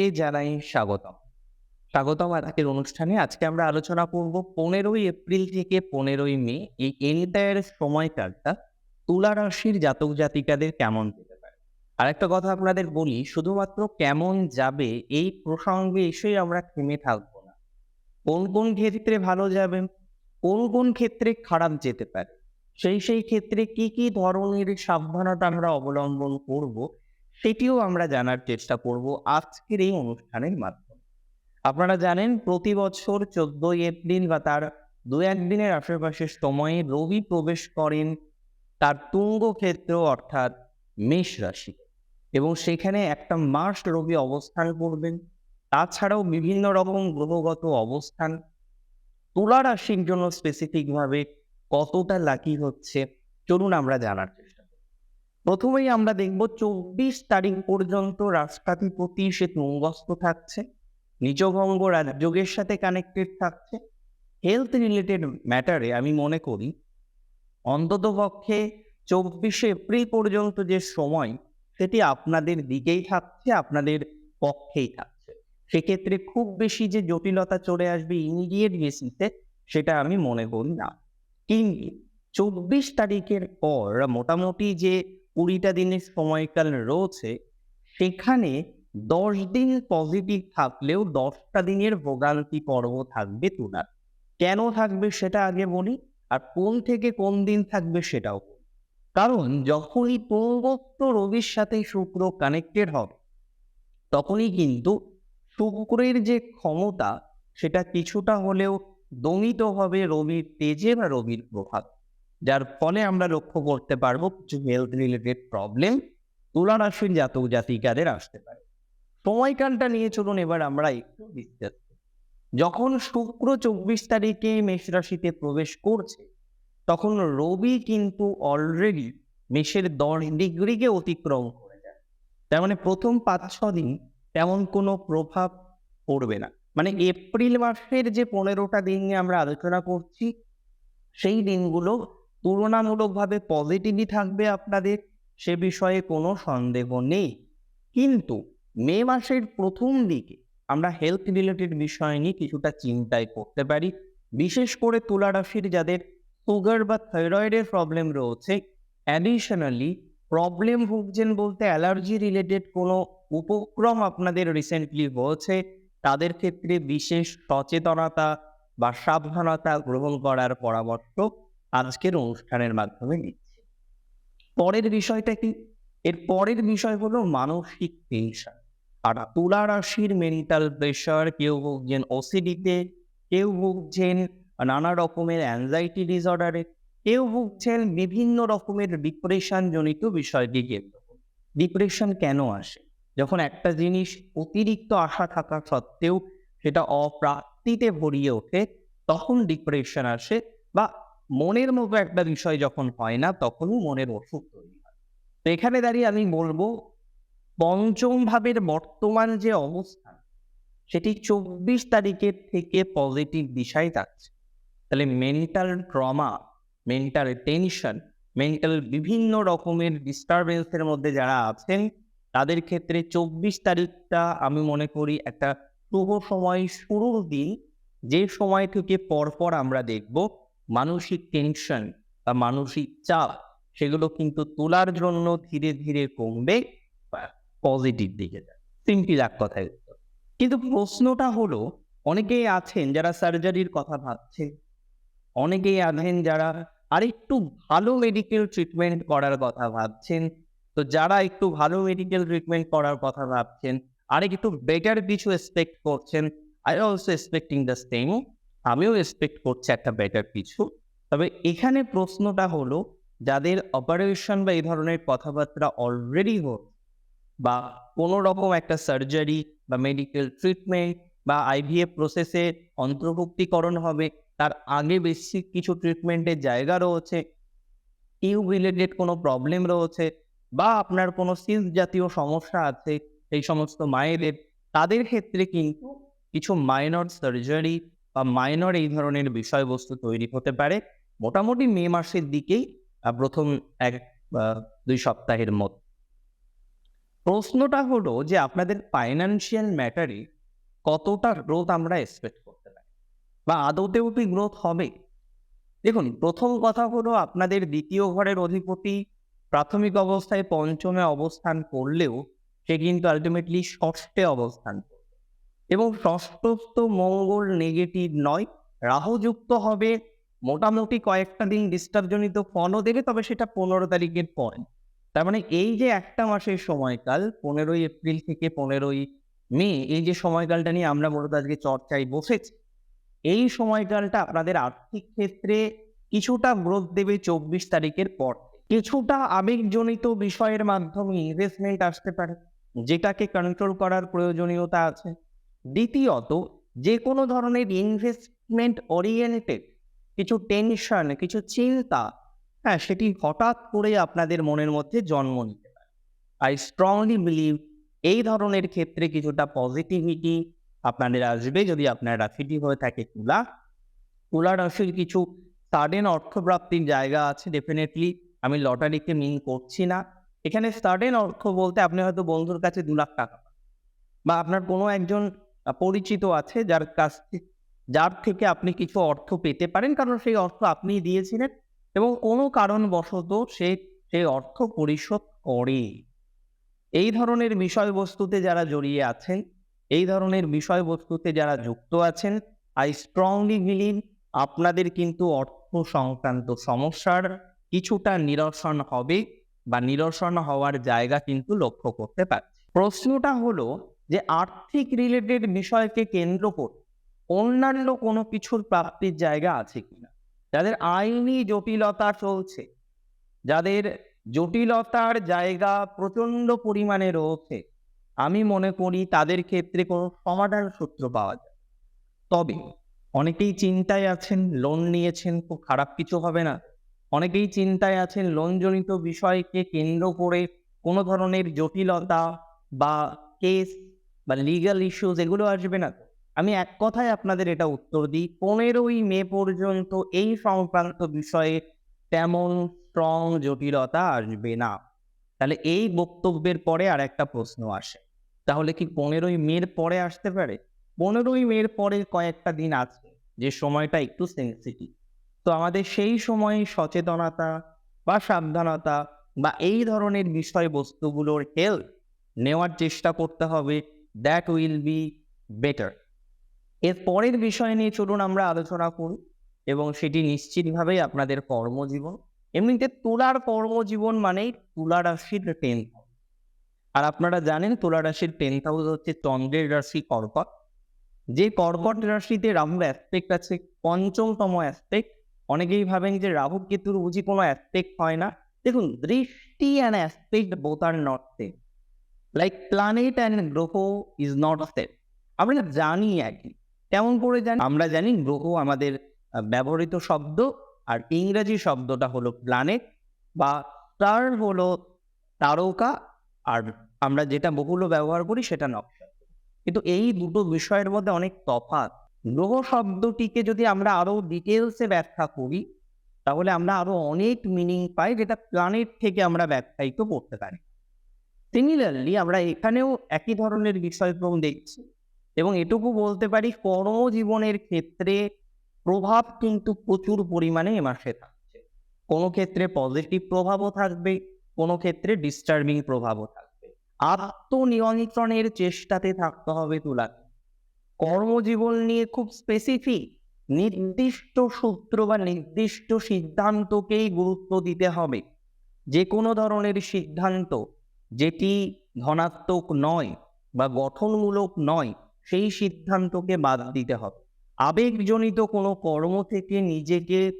প্রত্যেককে জানাই স্বাগতম। স্বাগতম আজকের অনুষ্ঠানে। আজকে আমরা আলোচনা করব পনেরোই এপ্রিল থেকে পনেরোই মে। এই এন্টায়ার সময়কালটা তুলা রাশির জাতক জাতিকাদের কেমন যেতে পারে? আর একটা কথা আপনাদের বলি, শুধুমাত্র কেমন যাবে এই প্রসঙ্গে এসেই আমরা থেমে থাকব না। কোন কোন ক্ষেত্রে ভালো যাবে, কোন কোন ক্ষেত্রে খারাপ যেতে পারে, সেই সেই ক্ষেত্রে কি কি ধরনের সাবধানতা আমরা অবলম্বন করব সেটিও আমরা জানার চেষ্টা করব আজকের এই অনুষ্ঠানের মাধ্যমে। আপনারা জানেন, প্রতি বছর চোদ্দই এপ্রিল বা তার দু একদিনের আশেপাশের সময়ে রবি প্রবেশ করেন তার তুঙ্গ ক্ষেত্র অর্থাৎ মেষ রাশি। এবং সেখানে একটা মাস রবি অবস্থান করবেন। তাছাড়াও বিভিন্ন রকম গ্রহগত অবস্থান। তুলা রাশির জন্য স্পেসিফিকভাবে কতটা লাকি হচ্ছে, চলুন আমরা জানার প্রথমেই আমরা দেখব চব্বিশ তারিখ পর্যন্ত রাষ্ট্রাধিপতি সে তুঙ্গস্থ থাকছে নিচভঙ্গ রাজযোগের সাথে কানেক্টেড থাকছে। হেলথ রিলেটেড ম্যাটারে আমি মনে করি, অন্তত পক্ষে চব্বিশে এপ্রিল পর্যন্ত যে সময়, সেটি আপনাদের দিকেই থাকছে, আপনাদের পক্ষেই থাকছে। সেক্ষেত্রে খুব বেশি যে জটিলতা চলে আসবে ইমিডিয়েট বেসিসে সেটা আমি মনে করি না। কিন্তু চব্বিশ তারিখের পর মোটামুটি যে কুড়িটা দিনের সময়কাল রয়েছে, সেখানে দশ দিন পজিটিভ থাকলেও দশটা দিনের ভোগান্তি পর্ব থাকবে তুলার। কেন থাকবে সেটা আগে বলি, আর কোন থেকে কোন দিন থাকবে সেটাও কারণ যখনই পঙ্গত্ব রবির সাথে শুক্র কানেক্টেড হবে, তখনই কিন্তু শুক্রের যে ক্ষমতা, সেটা কিছুটা হলেও দমিত হবে রবির তেজে বা রবির প্রভাব। যার ফলে আমরা লক্ষ্য করতে পারব কিছু হেলথ রিলেটেড প্রবলেম তুলা জাতক জাতিকাদের আসতে পারে। সময়কালটা নিয়ে চলুন এবার আমরা একটু বিস্তার যখন শুক্র চব্বিশ তারিখে মেষ রাশিতে প্রবেশ করছে, তখন রবি কিন্তু অলরেডি মেষের দশ ডিগ্রিকে অতিক্রম করে যায়। তার মানে প্রথম পাঁচ, ছ দিন তেমন কোনো প্রভাব পড়বে না। মানে এপ্রিল মাসের যে পনেরোটা দিন নিয়ে আমরা আলোচনা করছি, সেই দিনগুলো তুলনামূলকভাবে পজিটিভই থাকবে আপনাদের, সে বিষয়ে কোনো সন্দেহ নেই। কিন্তু মে মাসের প্রথম দিকে আমরা হেলথ রিলেটেড বিষয় নিয়ে কিছুটা চিন্তায় করতে পারি। বিশেষ করে তুলা রাশির যাদের সুগার বা থাইরয়েডের প্রবলেম রয়েছে অ্যাডিশনালি প্রবলেম ভুগছেন বলতে অ্যালার্জি রিলেটেড কোনো উপক্রম আপনাদের রিসেন্টলি হয়েছে, তাদের ক্ষেত্রে বিশেষ সচেতনতা বা সাবধানতা গ্রহণ করার পরামর্শ আজকের অনুষ্ঠানের মাধ্যমে নিচ্ছি। পরের বিষয়টা কি? এর পরের বিষয় হলো মানসিক টেনশন আর তুলা রাশির মেন্টাল প্রেশার কেউ ভুগছেন ওসিডিতে কেউ ভুগছেন নানা রকমের অ্যাংজাইটি ডিসঅর্ডারে কেউ ভুগছেন বিভিন্ন রকমের ডিপ্রেশন জনিত বিষয়টি কেন্দ্র ডিপ্রেশন কেন আসে? যখন একটা জিনিস অতিরিক্ত আশা থাকা সত্ত্বেও সেটা অপ্রাপ্তিতে ভরিয়ে ওঠে, তখন ডিপ্রেশন আসে বা মনের মতো একটা বিষয় যখন হয় না তখনই মনের অসুখ তৈরি হয়। এখানে দাঁড়িয়ে আমি বলব, পঞ্চম ভাবের বর্তমান যে অবস্থান সেটি চব্বিশ তারিখের থেকে পজিটিভ দিশায় যাচ্ছে। তাহলে mental trauma mental tension mental বিভিন্ন রকমের ডিস্টারবেন্সের মধ্যে যারা আছেন, তাদের ক্ষেত্রে চব্বিশ তারিখটা আমি মনে করি একটা শুভ সময় শুরুর দিন। যে সময় থেকে পরপর আমরা দেখব মানসিক টেনশন বা মানসিক চাপ, সেগুলো কিন্তু তোলার জন্য ধীরে ধীরে কমবে পজিটিভ দিকে সিম্পল এক কথায় উত্তর। কিন্তু প্রশ্নটা হলো, অনেকেই আছেন যারা সার্জারির কথা ভাবছে, অনেকেই আছেন যারা আরেকটু ভালো মেডিকেল ট্রিটমেন্ট করার কথা ভাবছেন, তো যারা একটু ভালো মেডিকেল ট্রিটমেন্ট করার কথা ভাবছেন আর একটু বেটার কিছু এক্সপেক্ট করছেন I also expecting the same আমিও এক্সপেক্ট করছি একটা বেটার কিছু। তবে এখানে প্রশ্নটা হলো, যাদের অপারেশন বা এই ধরনের কথাবার্তা অলরেডি হোক বা কোনো রকম একটা সার্জারি বা মেডিকেল ট্রিটমেন্ট বা আইভিএফ প্রসেসে অন্তর্ভুক্তিকরণ হবে, তার আগে বেশি কিছু ট্রিটমেন্টের জায়গা রয়েছে টিউব রিলেটেড কোনো প্রবলেম রয়েছে বা আপনার কোনো সিস জাতীয় সমস্যা আছে, এই সমস্ত মায়েদের, তাদের ক্ষেত্রে কিন্তু কিছু মাইনর সার্জারি বা মাইনর এই ধরনের বিষয়বস্তু তৈরি হতে পারে। মোটামুটি মে মাসের দিকেই প্রথম এক দুই সপ্তাহের মধ্যে। প্রশ্নটা হলো যে, আপনাদের ফাইন্যান্সিয়াল ম্যাটারে কতটা গ্রোথ আমরা এক্সপেক্ট করতে পারি? বা আদতেও কি গ্রোথ হবে? দেখুন, প্রথম কথা হলো আপনাদের দ্বিতীয় ঘরের অধিপতি প্রাথমিক অবস্থায় পঞ্চমে অবস্থান করলেও সে কিন্তু আলটিমেটলি ষষ্ঠে অবস্থান এবং ষষ্ঠস্থ মঙ্গল নেগেটিভ নয়। রাহুযুক্ত হবে, মোটামুটি কয়েকটা দিন ডিস্টার্বজনিত ফলও দেবে, তবে সেটা পনেরো তারিখের পরে। তার মানে এই যে একটা মাসের সময়কাল, পনেরোই এপ্রিল থেকে পনেরোই মে, এই যে সময়কালটা নিয়ে আমরা মূলত আজকে চর্চায় বসেছি, এই সময়কালটা আপনাদের আর্থিক ক্ষেত্রে কিছুটা গ্রোথ দেবে চব্বিশ তারিখের পর। কিছুটা আবেগজনিত বিষয়ের মাধ্যমে ইনভেস্টমেন্ট আসতে পারে, যেটাকে কন্ট্রোল করার প্রয়োজনীয়তা আছে। দ্বিতীয়ত যে কোনো ধরনের ইনভেস্টমেন্ট ওরিয়েন্টেড কিছু টেনশন কিছু চিন্তা হ্যাঁ সেটি হঠাৎ করে আপনাদের মনের মধ্যে জন্ম নিতে পারে। আই স্ট্রংলি বিলিভ এই ধরনের ক্ষেত্রে কিছুটা পজিটিভিটি আপনাদের আসবে যদি আপনার রাশিটি হয়ে থাকে তুলা। তুলা রাশির কিছু সাডেন অর্থপ্রাপ্তির জায়গা আছে ডেফিনেটলি আমি লটারিকে মিন করছি না। এখানে সাডেন অর্থ বলতে আপনি হয়তো বন্ধুর কাছে দু লাখ টাকা বা আপনার কোনো একজন পরিচিত আছে, যার কাছ যার থেকে আপনি কিছু অর্থ পেতে পারেন। কারণ সেই অর্থ আপনি দিয়েছিলেন এবং কোনো কারণবশত সে সেই অর্থ পরিশোধ করে। এই ধরনের বিষয়বস্তুতে যারা জড়িয়ে আছেন, এই ধরনের বিষয়বস্তুতে যারা যুক্ত আছেন আই স্ট্রংলি বিলিভ আপনাদের কিন্তু অর্থ সংক্রান্ত সমস্যার কিছুটা নিরসন হবে বা নিরসন হওয়ার জায়গা কিন্তু লক্ষ্য করতে পারছি প্রশ্নটা হলো যে আর্থিক রিলেটেড বিষয়কে কেন্দ্র করে অন্যান্য কোনো কিছুর প্রাপ্তির জায়গা আছে কিনা? যাদের আইনি জটিলতা চলছে, যাদের জটিলতার জায়গা প্রচণ্ড পরিমাণে রয়েছে, আমি মনে করি তাদের ক্ষেত্রে কোনো সমাধান সূত্র পাওয়া যায়। তবে অনেকেই চিন্তায় আছেন লোন নিয়েছেন, খুব খারাপ কিছু হবে না। অনেকেই চিন্তায় আছেন লোনজনিত বিষয়কে কেন্দ্র করে কোনো ধরনের জটিলতা বা কেস বা লিগ্যাল ইস্যুস এগুলো আসবে না। আমি এক কথায় আপনাদের এটা উত্তর দিই, পনেরোই মে পর্যন্ত এই সংক্রান্ত বিষয়ে তেমন স্ট্রং জটিলতা আসবে না। তাহলে এই বক্তব্যের পরে আর একটা প্রশ্ন আসে। তাহলে কি পনেরোই মের পরে আসতে পারে? পনেরোই মের পরে কয়েকটা দিন আছে, যে সময়টা একটু সেন্সিটিভ তো আমাদের সেই সময় সচেতনতা বা সাবধানতা বা এই ধরনের বিষয়বস্তুগুলোর হেল্প নেওয়ার চেষ্টা করতে হবে। দ্যাট উইল বি বেটার এর পরের বিষয় নিয়ে চলুন আমরা আলোচনা করি এবং সেটি নিশ্চিতভাবেই আপনাদের কর্মজীবন। এমনিতে তুলার কর্মজীবন মানেই তুলা রাশির টেন্থ আর আপনারা জানেন তুলা রাশির টেন্থ হাউস হচ্ছে চন্দ্রের রাশি কর্কট। যে কর্কট রাশিতে রাহুর অ্যাসপেক্ট আছে, পঞ্চমতম অ্যাসপেক্ট অনেকেই ভাবেন যে রাহু কেতুর বুঝি কোনো অ্যাসপেক্ট হয় না। দেখুন, দৃষ্টি and aspect not same like planet and গ্রহ ইজ নট সেম আমরা জানি আর কি কেমন করে জানি? আমরা জানি গ্রহ আমাদের ব্যবহৃত শব্দ, আর ইংরেজি শব্দটা হলো প্ল্যানেট বা স্টার হলো তারকা, আর আমরা যেটা বহুল ব্যবহার করি সেটা নকশা কিন্তু এই দুটো বিষয়ের মধ্যে অনেক তফাৎ। গ্রহ শব্দটিকে যদি আমরা আরও ডিটেলসে ব্যাখ্যা করি, তাহলে আমরা আরও অনেক মিনিং পাই যেটা প্ল্যানেট থেকে আমরা ব্যাখ্যায়িত করতে পারি। সিমিলারলি আমরা এখানেও একই ধরনের বিষয়ক্রম দেখছি। এবং এটুকু বলতে পারি কর্মজীবনের ক্ষেত্রে প্রভাব কিন্তু প্রচুর পরিমাণে এ মাসে থাকছে। কোনো ক্ষেত্রে পজিটিভ প্রভাবও থাকবে, কোনো ক্ষেত্রে ডিস্টার্বিং প্রভাবও থাকবে। আত্মনিয়ন্ত্রণের চেষ্টাতে থাকতে হবে তুলা কর্মজীবন নিয়ে খুব স্পেসিফিক নির্দিষ্ট সূত্র বা নির্দিষ্ট সিদ্ধান্তকেই গুরুত্ব দিতে হবে। যে কোনো ধরনের সিদ্ধান্ত যেটি ধনাত্মক নয় বা গঠনমূলক নয়, সেই সিদ্ধান্তকে বাদ দিতে হবে। আবেগজনিত কোনো কর্ম থেকে নিজেকে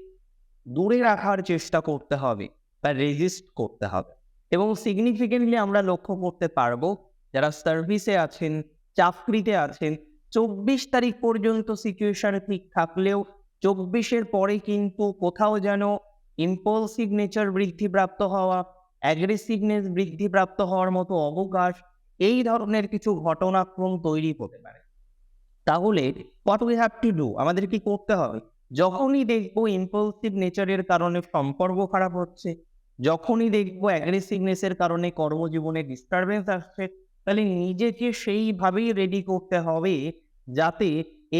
দূরে রাখার চেষ্টা করতে হবে বা রেজিস্ট করতে হবে। এবং সিগনিফিকেন্টলি আমরা লক্ষ্য করতে পারব, যারা সার্ভিসে আছেন, চাকরিতে আছেন, চব্বিশ তারিখ পর্যন্ত সিচুয়েশন ঠিক থাকলেও চব্বিশের পরে কিন্তু কোথাও যেন ইম্পলসিভ নেচার বৃদ্ধিপ্রাপ্ত হওয়া অ্যাগ্রেসিভনেস বৃদ্ধিপ্রাপ্ত হওয়ার মতো অবকাশ এই ধরনের কিছু ঘটনাক্রম তৈরি হতে পারে। তাহলে what we have to do আমাদের কি করতে হবে? যখনই দেখব ইম্পলসিভ নেচারের কারণে সম্পর্ক খারাপ হচ্ছে, যখনই দেখব অ্যাগ্রেসিভনেস এর কারণে কর্মজীবনে ডিস্টারবেন্স আসছে, তাহলে নিজেকে সেইভাবেই রেডি করতে হবে যাতে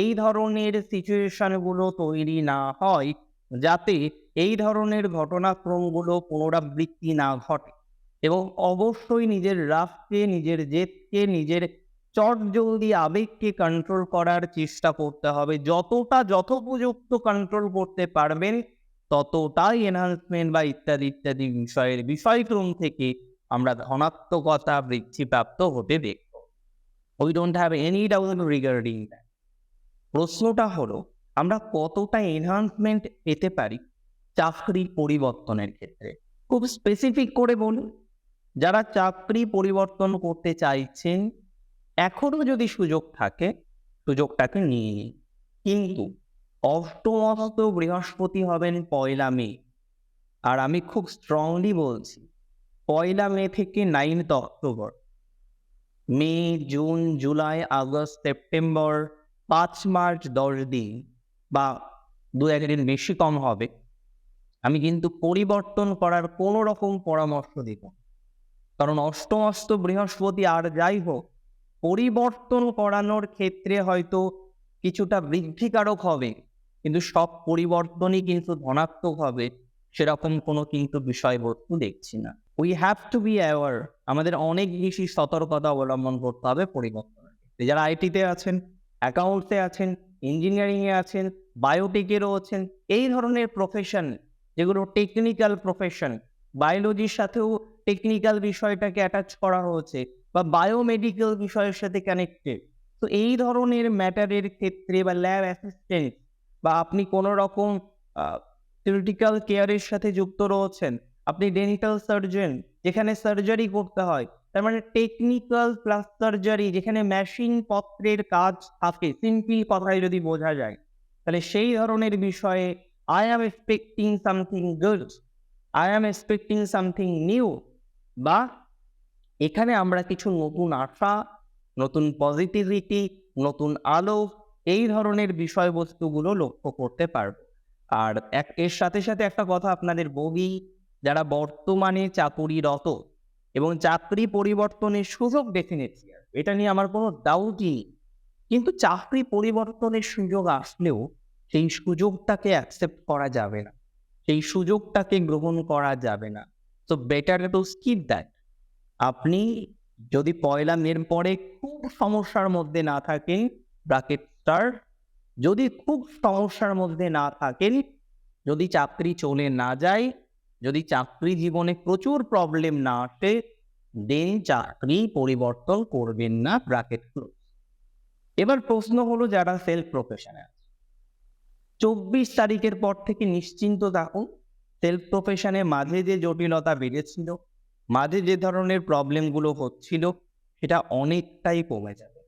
এই ধরনের সিচুয়েশনগুলো তৈরি না হয়, যাতে এই ধরনের ঘটনাক্রমগুলো পুনরাবৃত্তি না ঘটে এবং অবশ্যই নিজের রাগকে, নিজের জেদকে, নিজের চটজলদি আবেগকে কন্ট্রোল করার চেষ্টা করতে হবে। যতটা যথোপযুক্ত কন্ট্রোল করতে পারবেন, ততটাই এনহান্সমেন্ট বা ইত্যাদি ইত্যাদি বিষয়ের বিষয়ক্রম থেকে আমরা ধনাত্মকতা বৃদ্ধিপ্রাপ্ত হতে দেখব। We don't have any doubt regarding that প্রশ্নটা হলো, আমরা কতটা এনহান্সমেন্ট পেতে পারি? চাকরি পরিবর্তনের ক্ষেত্রে। খুব স্পেসিফিক করে বলুন। যারা চাকরি পরিবর্তন করতে চাইছেন, এখনও যদি সুযোগ থাকে, সুযোগটাকে নিয়ে নিন। কিন্তু অষ্টমস্ত বৃহস্পতি হবেন পয়লা মে। আর আমি খুব স্ট্রংলি বলছি, পয়লা মে থেকে ninth October. May, June, July, August, September, পাঁচ মার্চ দশ দিন বা দু একদিন বেশি কম হবে। আমি কিন্তু পরিবর্তন করার কোনো রকম পরামর্শ দিব। কারণ অষ্টমস্ত বৃহস্পতি আর যাই হোক, পরিবর্তন করানোর ক্ষেত্রে হয়তো কিছুটা বৃদ্ধিকারক হবে, কিন্তু সব পরিবর্তনই কিন্তু ধনাত্মক হবে, সেরকম কোনো কিন্তু বিষয়বস্তু দেখছি না we have to be aware আমাদের অনেক বেশি সতর্কতা অবলম্বন করতে হবে পরিবর্তনের ক্ষেত্রে যারা আইটিতে আছেন অ্যাকাউন্টসে আছেন ইঞ্জিনিয়ারিংয়ে আছেন বায়োটেকেরও আছেন, এই ধরনের প্রফেশন যেগুলো টেকনিক্যাল প্রফেশন বায়োলজির সাথেও টেকনিক্যাল বিষয়টাকে অ্যাটাচ করা হয়েছে বা বায়োমেডিক্যাল বিষয়ের সাথে কানেক্টেড তো এই ধরনের ম্যাটারের ক্ষেত্রে বা ল্যাব অ্যাসিস্ট্যান্ট বা আপনি কোনো রকম থিওরিটিক্যাল কেয়ারের সাথে যুক্ত রয়েছেন, আপনি ডেন্টাল সার্জন যেখানে সার্জারি করতে হয়, তার মানে টেকনিক্যাল প্লাস সার্জারি যেখানে মেশিন পত্রের কাজ থাকে সিম্পল কথায় যদি বোঝা যায়, তাহলে সেই ধরনের বিষয়ে I am expecting something good I am expecting something new বা এখানে আমরা কিছু নতুন আশা, নতুন পজিটিভিটি নতুন আলো এই ধরনের বিষয়বস্তুগুলো লক্ষ্য করতে পারব। আর এক, এর সাথে সাথে একটা কথা আপনাদের বলি, যারা বর্তমানে চাকুরিরত এবং চাকরি পরিবর্তনের সুযোগ দেখে নিচ্ছি, এটা নিয়ে আমার কোনো ডাউটই কিন্তু চাকরি পরিবর্তনের সুযোগ আসলেও সেই সুযোগটাকে অ্যাকসেপ্ট করা যাবে না। সেই সুযোগটাকে গ্রহণ করা যাবে না। তো বেটার টু স্কিপ দ্যাট আপনি যদি পয়লা মের পরে খুব সমস্যার মধ্যে না থাকেন ব্রাকেট স্টার যদি খুব সমস্যার মধ্যে না থাকেন, যদি চাকরি চলে না যায়, যদি চাকরি জীবনে প্রচুর প্রবলেম না আসে দেন চাকরি পরিবর্তন করবেন না ব্রাকেট ক্লোজ এবার প্রশ্ন হলো যারা সেলফ প্রফেশনে আছে চব্বিশ তারিখের পর থেকে নিশ্চিন্ত থাকুন। সেলফ প্রফেশনে মাঝে যে জটিলতা বেড়েছিল, মাঝে যে ধরনের প্রবলেমগুলো হচ্ছিল, সেটা অনেকটাই কমে যাবে।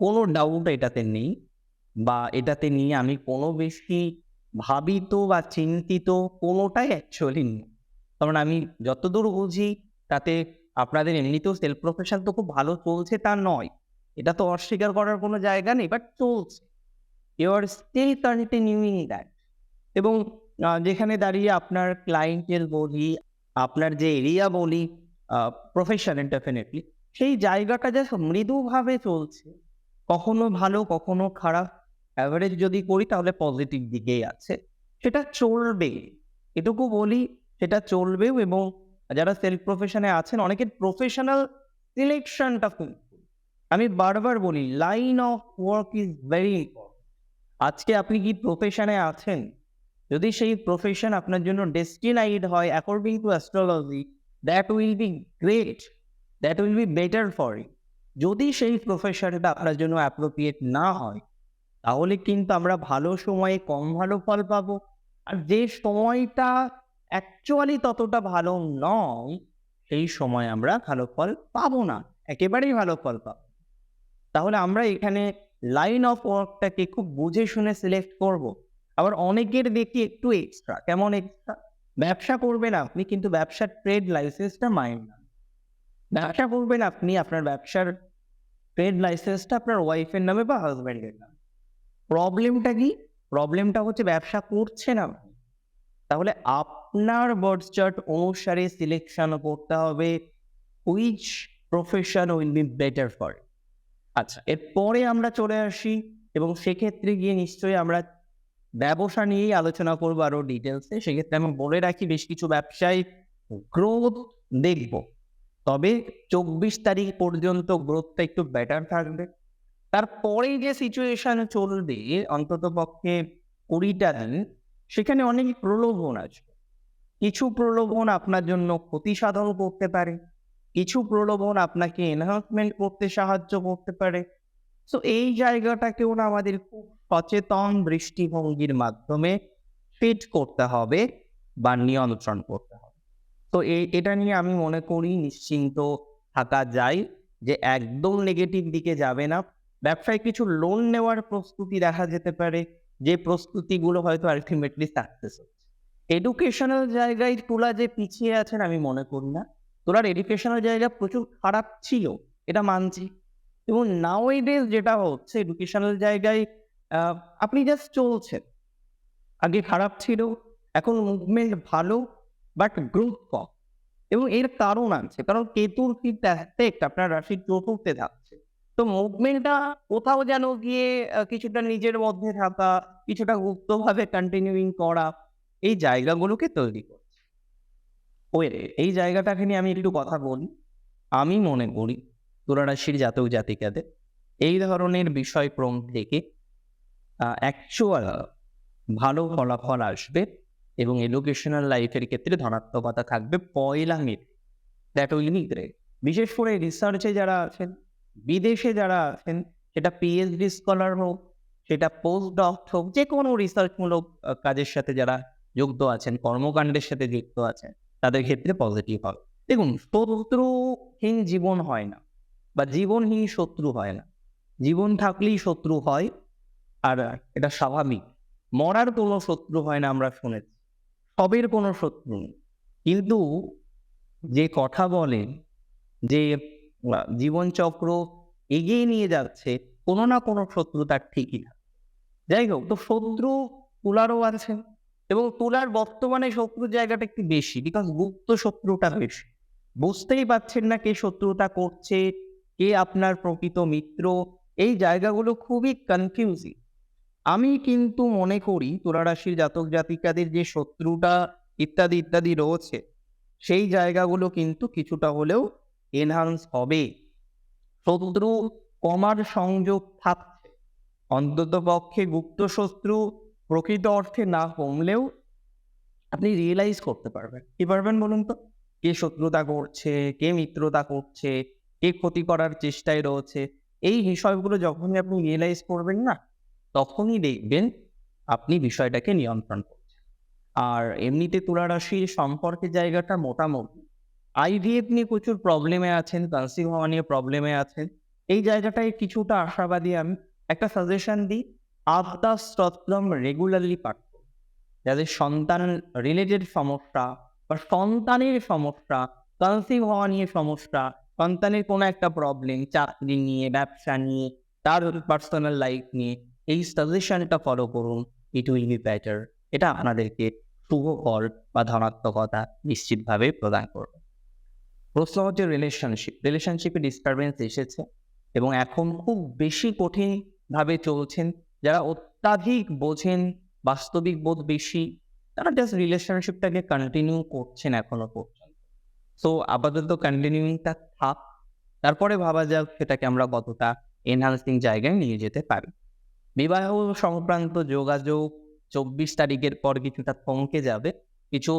কোনো ডাউট এটাতে নেই বা এটাতে নিয়ে আমি কোনো বেশি ভাবিত বা চিন্তিত কোনোটাই অ্যাকচুয়ালি নেই। কারণ আমি যতদূর বুঝি, তাতে আপনাদের এমনিতেও সেলফ প্রফেশন তো খুব ভালো চলছে তা নয়। এটা তো অস্বীকার করার কোনো জায়গা নেই বাট চলছে। You are still continuing that এবং যেখানে দাঁড়িয়ে আপনার ক্লায়েন্টের বলি, আপনার যে এরিয়া বলি প্রফেশনে ডেফিনেটলি সেই জায়গাটা যা মৃদুভাবে চলছে। কখনো ভালো, কখনো খারাপ অ্যাভারেজ যদি করি তাহলে পজিটিভ দিকেই আছে। সেটা চলবে। এটুকু বলি, সেটা চলবেও এবং যারা সেলফ প্রফেশনে আছেন, অনেকের প্রফেশনাল সিলেকশনটা আমি বারবার বলি line of work is very important আজকে আপনি কি প্রফেশনে আছেন? যদি সেই প্রফেশন আপনার জন্য ডেস্টিনাইড হয় according to astrology that will be great that will be better for you যদি সেই প্রফেশনটা আপনার জন্য অ্যাপ্রোপ্রিয়েট না হয়, তাহলে কিন্তু আমরা ভালো সময়ে কম ভালো ফল পাবো। আর যে সময়টা অ্যাকচুয়ালি ততটা ভালো নয়, সেই সময় আমরা ভালো ফল পাবো না। একেবারেই ভালো ফল পাবো। তাহলে আমরা এখানে লাইন অফ ওয়ার্কটাকে খুব বুঝে শুনে সিলেক্ট করব। আবার অনেকের দেখি একটু এক্সট্রা কেমন এক্সট্রা ব্যবসা করবেন আপনি, কিন্তু ব্যবসার ট্রেড লাইসেন্সটা মাইন না। ব্যবসা করবেন আপনি, আপনার ব্যবসার ট্রেড লাইসেন্সটা আপনার ওয়াইফের নামে বা হাজব্যান্ডের নামে। প্রবলেমটা কি? প্রবলেমটা হচ্ছে ব্যবসা করছেন আপনি। তাহলে আপনার বার্থ চার্ট অনুসারে সিলেকশন করতে হবে। Which profession will be better for আচ্ছা। এরপরে আমরা চলে আসি এবং সেক্ষেত্রে গিয়ে নিশ্চয়ই আমরা ব্যবসা নিয়েই আলোচনা করব আরও ডিটেলসে সেক্ষেত্রে আমি বলে রাখি, বেশ কিছু ব্যবসায় গ্রোথ দেখব। তবে চব্বিশ তারিখ পর্যন্ত গ্রোথটা একটু বেটার থাকবে। তারপরে যে সিচুয়েশন চলবে, অন্তত পক্ষে কুড়িটা দিন, সেখানে অনেক প্রলোভন আসবে কিছু প্রলোভন আপনার জন্য ক্ষতি সাধন করতে পারে। কিছু প্রলোভন আপনাকে এনহান্সমেন্ট করতে সাহায্য করতে পারে। তো এই জায়গাটাকেও না আমাদের খুব সচেতন দৃষ্টিভঙ্গির মাধ্যমে ফিট করতে হবে বা নিয়ন্ত্রণ করতে হবে। তো এটা নিয়ে আমি মনে করি নিশ্চিন্ত থাকা যায় যে একদম নেগেটিভ দিকে যাবে না। ব্যবসায় কিছু লোন নেওয়ার প্রস্তুতি দেখা যেতে পারে, যে প্রস্তুতিগুলো হয়তো আলটিমেটলি সাকসেস হচ্ছে। এডুকেশনাল জায়গায় তোলা যে পিছিয়ে আছেন আমি মনে করি না। তোলার এডুকেশনাল জায়গা প্রচুর খারাপ ছিল, এটা মানছি। এবং নাও ডেজ যেটা হচ্ছে এডুকেশনাল জায়গায় আপনি জাস্ট চলছেন। আগে খারাপ ছিল, এখন মুভমেন্ট ভালো বাট গ্রোথ কম। এবং এর কারণ আছে, কারণ কেতুর কি আপনার রাশির চতুর্থে থাকছে তো মুভমেন্টটা কোথাও যেন গিয়ে কিছুটা নিজের মধ্যে থাকা, কিছুটা গুপ্তভাবে কন্টিনিউইং করা, এই জায়গাগুলোকে তৈরি করছে ওয়ে এই জায়গাটাকে নিয়ে আমি একটু কথা বলি। আমি মনে করি তুলারাশির জাতক জাতিকাদের এই ধরনের বিষয়ক্রম থেকে অ্যাকচুয়াল ভালো ফলাফল আসবে এবং এডুকেশনাল লাইফের ক্ষেত্রে ধনাত্মকতা থাকবে পয়লা মে। দ্যাট উইল গ্রেট বিশেষ করে রিসার্চে যারা আছেন, বিদেশে যারা আছেন, সেটা পিএইচডি স্কলার হোক, সেটা পোস্ট ডক হোক যে কোনো রিসার্চমূলক কাজের সাথে যারা যুক্ত আছেন, কর্মকাণ্ডের সাথে যুক্ত আছেন তাদের ক্ষেত্রে পজিটিভ হবে। দেখুন, শত্রুহীন জীবন হয় না বা জীবনহীন শত্রু হয় না। জীবন থাকলেই শত্রু হয় আর এটা স্বাভাবিক। মরার কোনো শত্রু হয় না আমরা শুনেছি। সবের কোনো শত্রু নেই। কিন্তু যে কথা বলেন যে জীবনচক্র এগিয়ে নিয়ে যাচ্ছে, কোনো না কোনো শত্রু তার ঠিকই থাকে। যাই হোক, তো শত্রু কুলারও আছে। এবং তুলার বর্তমানে শত্রুর জায়গাটা একটু বেশি বিকজ গুপ্ত শত্রুটা বেশি বুঝতেই পারছেন না কে শত্রুতা করছে, কে আপনার প্রকৃত মিত্র। এই জায়গাগুলো খুবই কনফিউজিং আমি কিন্তু মনে করি তুলা রাশির জাতক জাতিকাদের যে শত্রুটা ইত্যাদি ইত্যাদি রয়েছে, সেই জায়গাগুলো কিন্তু কিছুটা হলেও এনহান্স হবে। শত্রু কমার সংযোগ থাকছে। অন্তত পক্ষে গুপ্ত শত্রু প্রকৃত অর্থে না কমলেও আপনি রিয়েলাইজ করতে পারবেন। কি পারবেন বলুন তো? কে শত্রুতা করছে, কে মিত্রতা করছে, কে ক্ষতি করার চেষ্টায় রয়েছে, এই বিষয়গুলো যখনই আপনি রিয়েলাইজ করবেন না, তখনই দেখবেন আপনি বিষয়টাকে নিয়ন্ত্রণ করছেন। আর এমনিতে তুলা রাশির সম্পর্কের জায়গাটা মোটামুটি। আইভিএফ নিয়ে প্রচুর প্রবলেমে আছেন কনসিভ হওয়া নিয়ে প্রবলেমে আছেন। এই জায়গাটায় কিছুটা আশাবাদী আমি। একটা সাজেশন দিই আবদা স্তোত্রম রেগুলারলি পাঠ। যাদের সন্তান রিলেটেড সমস্যা বা সন্তানের সমস্যা কনসিভ হওয়া নিয়ে সমস্যা, সন্তানের কোনো একটা প্রবলেম চাকরি নিয়ে, ব্যবসা নিয়ে, তার পার্সোনাল লাইফ নিয়ে, এই সাজেশনটা ফলো করুন ইট উইল বি বেটার এটা আপনাদেরকে শুভ ফল বা ধনাত্মকতা নিশ্চিতভাবে প্রদান করবে। প্রশ্ন হচ্ছে রিলেশনশিপ রিলেশনশিপে ডিস্টারবেন্স এসেছে এবং এখন খুব বেশি কঠিনভাবে চলছেন যারা অত্যাধিক বোঝেন, বাস্তবিক বোধ বেশি, তারা জাস্ট রিলেশনশিপটাকে কন্টিনিউ করছেন এখনও পর্যন্ত। সো আপাতত কন্টিনিউইংটা থাক, তারপরে ভাবা যাক সেটাকে আমরা কতটা এনহান্সিং জায়গায় নিয়ে যেতে পারি। বিবাহ সংক্রান্ত যোগাযোগ চব্বিশ তারিখের পর কিছুটা থমকে যাবে, কিছু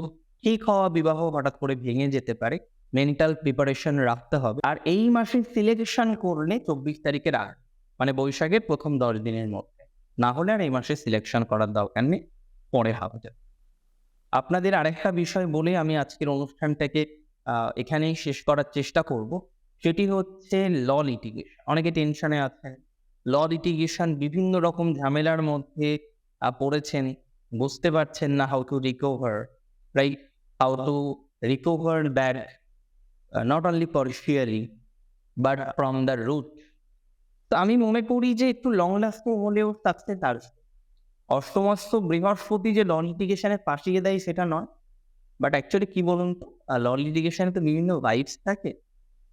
ঠিক হওয়া বিবাহ হঠাৎ করে ভেঙে যেতে পারে মেন্টাল প্রিপারেশন রাখতে হবে। আর এই মাসে সিলেকশন করলে চব্বিশ তারিখের আগ মানে বৈশাখের প্রথম দশ দিনের মধ্যে। না হলে আর এই মাসে সিলেকশন করার দরকার নেই, পরে ভাবা যাবে। আপনাদের আরেকটা বিষয় বলে আমি আজকের অনুষ্ঠানটাকে এখানেই শেষ করার চেষ্টা করব। সেটি হচ্ছে ল লিটিগেশন অনেকে টেনশনে আছেন। ল লিটিগেশন বিভিন্ন রকম ঝামেলার মধ্যে পড়েছেন। বুঝতে পারছেন না how to recover right how to recover bad not only partially but from the root তো আমি মনে করি যে একটু লং লাস্টিং হলেও সাকসেস আসবে অষ্টমস্ত বৃহস্পতি যে ল লিটিগেশনে ফাঁসিয়ে দেয় সেটা নয়। বাট অ্যাকচুয়ালি কি বলুন তো? ল লিটিগেশনে তো বিভিন্ন ভাইবস থাকে।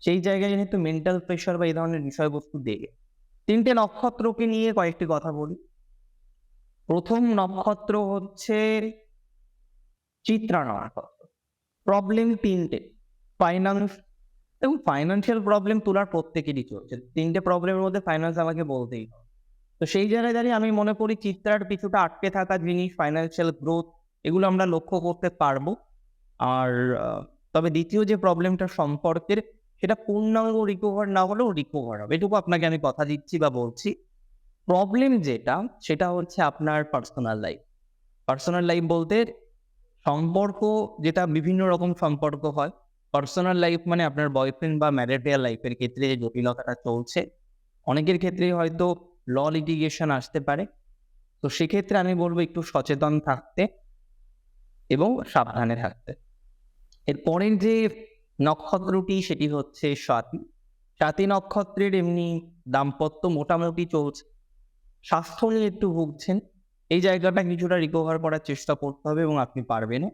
সেই জায়গায় যেহেতু মেন্টাল প্রেশার বা এই ধরনের বিষয়বস্তু দেগে তিনটে নক্ষত্রকে নিয়ে কয়েকটি কথা বলি। প্রথম নক্ষত্র হচ্ছে চিত্রা নক্ষত্র। প্রবলেম তিনটে। ফাইন্যান্স এবং ফাইন্যান্সিয়াল প্রবলেম তোলার প্রত্যেকেরই চলছে। তিনটে প্রবলেমের মধ্যে ফাইন্যান্স আমাকে বলতেই তো সেই জায়গায় দাঁড়িয়ে আমি মনে করি চিত্রার কিছুটা আটকে থাকা জিনিস ফাইন্যান্সিয়াল গ্রোথ এগুলো আমরা লক্ষ্য করতে পারব। আর তবে দ্বিতীয় যে প্রবলেমটা সম্পর্কের, সেটা পূর্ণাঙ্গ রিকভার না হলেও রিকভার হবে। এটুকু আপনাকে আমি কথা দিচ্ছি বা বলছি। প্রবলেম যেটা, সেটা হচ্ছে আপনার পার্সোনাল লাইফ পার্সোনাল লাইফ বলতে সম্পর্ক, যেটা বিভিন্ন রকম সম্পর্ক হয়। পার্সোনাল লাইফ মানে আপনার বয়ফ্রেন্ড বা ম্যারিটাল লাইফের ক্ষেত্রে যে জটিলতাটা চলছে, অনেকের ক্ষেত্রে হয়তো ল লিটিগেশন আসতে পারে। তো সেক্ষেত্রে আমি বলব একটু সচেতন থাকতে এবং সাবধানে থাকতে। এর পরের যে নক্ষত্রটি, সেটি হচ্ছে স্বাতি। স্বাতি নক্ষত্রের এমনি দাম্পত্য মোটামুটি চলছে। স্বাস্থ্য নিয়ে একটু ভুগছেন। এই জায়গাটা কিছুটা রিকভার করার চেষ্টা করতে হবে এবং আপনি পারবেন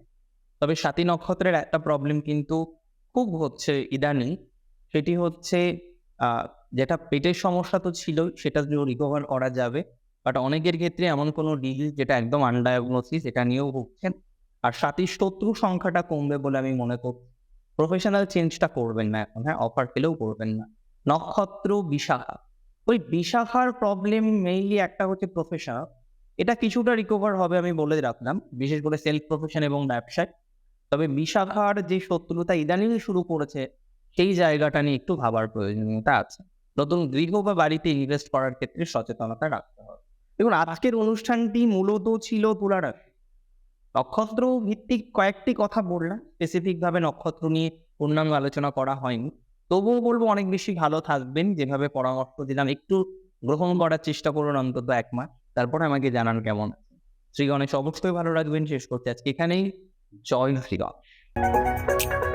তবে স্বাতি নক্ষত্রের একটা প্রবলেম কিন্তু খুব হচ্ছে ইদানিং সেটি হচ্ছে যেটা পেটের সমস্যা তো ছিলই সেটা রিকভার করা যাবে বাট অনেকের ক্ষেত্রে এমন কোনো ডিজিজ যেটা একদম আনডায়াগনোসিস এটা নিয়েও ভুগছেন, আর সাথী শত্রু সংখ্যাটা কমবে বলে আমি মনে করি প্রফেশনাল চেঞ্জটা করবেন না এখন হ্যাঁ অফার পেলেও করবেন না। নক্ষত্র বিশাখা, ওই বিশাখার প্রবলেম মেইনলি একটা হচ্ছে প্রফেশনাল এটা কিছুটা রিকভার হবে আমি বলে রাখলাম, বিশেষ করে সেলফ প্রফেশন এবং ব্যবসায়। তবে বিশাখার যে শত্রুতা ইদানিং শুরু করেছে, সেই জায়গাটা নিয়ে একটু ভাবার প্রয়োজনীয়তা আছে। নতুন গৃহ বা বাড়িতে ইনভেস্ট করার ক্ষেত্রে সচেতনতা রাখতে হবে। দেখুন, আজকের অনুষ্ঠানটি মূলত ছিল তুলা রাশি নক্ষত্র ভিত্তিক কয়েকটি কথা বললাম। স্পেসিফিক ভাবে নক্ষত্র নিয়ে পূর্ণাঙ্গ আলোচনা করা হয়নি। তবুও বলব অনেক বেশি ভালো থাকবেন। যেভাবে পরামর্শ দিলাম, একটু গ্রহণ করার চেষ্টা করুন অন্তত এক মাস। তারপরে আমাকে জানান কেমন শ্রী গণেশ অবশ্যই ভালো রাখবেন। শেষ করতে আজকে এখানেই। জয় শ্রী গণেশ